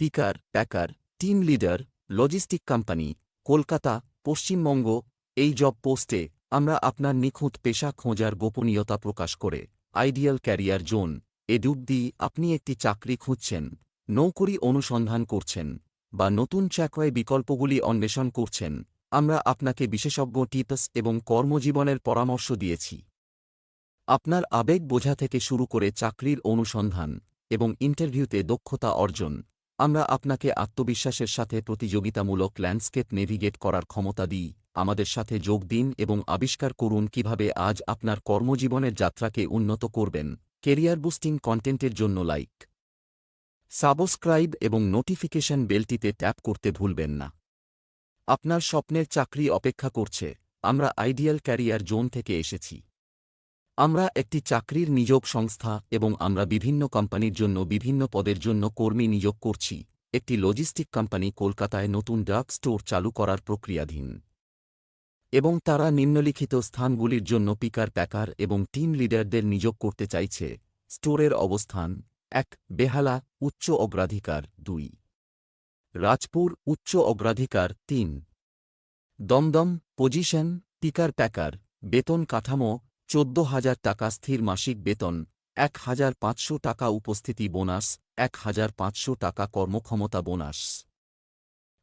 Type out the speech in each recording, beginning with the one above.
Picker packer team leader, logistic company, Kolkata, Paschimbanga, এই job পোস্টে আমরা আপনার নিখুঁত পেশা খোঁজার গোপনীয়তা প্রকাশ করে আইডিয়াল ক্যারিয়ার জোন এ ডুব দিয়ে আপনি একটি চাকরি খুঁজছেন, নৌকরি অনুসন্ধান করছেন, বা নতুন চাকরায় বিকল্পগুলি অন্বেষণ করছেন, আমরা আপনাকে বিশেষজ্ঞ টিপস এবং কর্মজীবনের পরামর্শ দিয়েছি। আপনার আবেগ বোঝা থেকে শুরু করে চাকরির অনুসন্ধান এবং ইন্টারভিউতে দক্ষতা অর্জন আমরা আপনাকে আত্মবিশ্বাসের সাথে প্রতিযোগিতামূলক ল্যান্ডস্কেপ নেভিগেট করার ক্ষমতা দিই। আমাদের সাথে যোগ দিন এবং আবিষ্কার করুন কীভাবে আজ আপনার কর্মজীবনের যাত্রাকে উন্নত করবেন। কেরিয়ার বুস্টিং কন্টেন্টের জন্য লাইক, সাবস্ক্রাইব এবং নোটিফিকেশন বেলটিতে ট্যাপ করতে ভুলবেন না। আপনার স্বপ্নের চাকরি অপেক্ষা করছে। আমরা আইডিয়াল ক্যারিয়ার জোন থেকে এসেছি। আমরা একটি চাকরির নিয়োগ সংস্থা এবং আমরা বিভিন্ন কোম্পানির জন্য বিভিন্ন পদের জন্য কর্মী নিয়োগ করছি। একটি লজিস্টিক কোম্পানি কলকাতায় নতুন ডাক স্টোর চালু করার প্রক্রিয়াধীন। এবং তারা নিম্নলিখিত স্থানগুলির জন্য পিকার প্যাকার এবং টিম লিডারদের নিয়োগ করতে চাইছে। স্টোরের অবস্থান এক, বেহালা, উচ্চ অগ্রাধিকার। দুই, রাজপুর, উচ্চ অগ্রাধিকার। তিন, দমদম পজিশন পিকার প্যাকার বেতন কাঠামো চোদ্দ হাজার টাকা স্থির মাসিক বেতন এক হাজার পাঁচশো টাকা উপস্থিতি বোনাস এক হাজার পাঁচশো টাকা কর্মক্ষমতা বোনাস।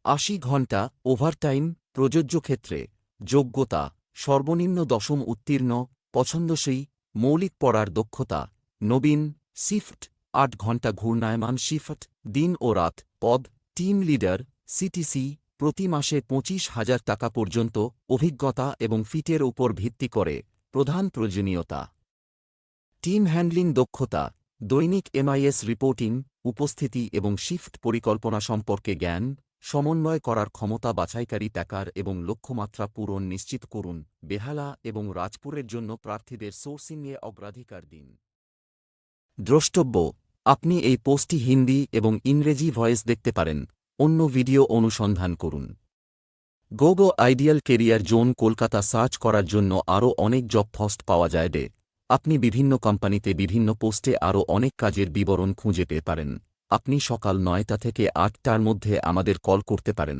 আশি ঘণ্টা ওভারটাইম, প্রযোজ্য ক্ষেত্রে, যোগ্যতা, সর্বনিম্ন দশম উত্তীর্ণ, পছন্দসই, মৌলিক পড়ার দক্ষতা, নবীন, শিফট, আট ঘণ্টা ঘূর্ণায়মান শিফট, দিন ও রাত, পদ, টিম লিডার, সিটিসি, প্রতি মাসে পঁচিশ হাজার টাকা পর্যন্ত অভিজ্ঞতা এবং ফিটের উপর ভিত্তি করে। প্রধান প্রয়োজনীয়তা। টিম হ্যান্ডলিং দক্ষতা, দৈনিক এমআইএস রিপোর্টিং, উপস্থিতি এবং শিফট পরিকল্পনা সম্পর্কে জ্ঞান, সমন্বয় করার ক্ষমতা বাছাইকারী ট্যাকার এবং লক্ষ্যমাত্রা পূরণ নিশ্চিত করুন, বেহালা এবং রাজপুরের জন্য প্রার্থীদের সোর্সিংয়ে অগ্রাধিকার দিন। দ্রষ্টব্য, আপনি এই পোস্টটি হিন্দি এবং ইংরেজি ভয়েস দেখতে পারেন, অন্য ভিডিও অনুসন্ধান করুন। Gogo ideal career zone Kolkata search করার জন্য আরও অনেক জব ফস্ট পাওয়া যায় ডে আপনি বিভিন্ন কোম্পানিতে বিভিন্ন পোস্টে আরও অনেক কাজের বিবরণ খুঁজে পেতে পারেন। আপনি সকাল নয়টা থেকে আটটার মধ্যে আমাদের কল করতে পারেন।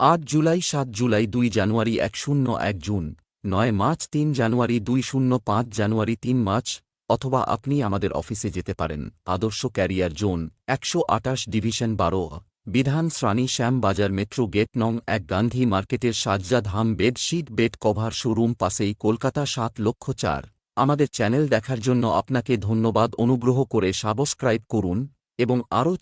আট জুলাই, সাত জুলাই, দুই জানুয়ারি, এক শূন্য, এক জুন, নয় মার্চ, তিন জানুয়ারি, দুই শূন্য, পাঁচ জানুয়ারি, তিন মার্চ, অথবা আপনি আমাদের অফিসে যেতে পারেন। আদর্শ ক্যারিয়ার জোন একশো আটাশ ডিভিশন বারো। বিধান শ্রাণী শ্যাম বাজার মেট্রো গেট নং এক গান্ধী মার্কেটের সাজ্জাদ হাম বেডশিট বেড কভার শোরুম পাশেই কলকাতা সাত লক্ষ চার। আমাদের চ্যানেল দেখার জন্য আপনাকে ধন্যবাদ। অনুগ্রহ করে সাবস্ক্রাইব করুন এবং আরও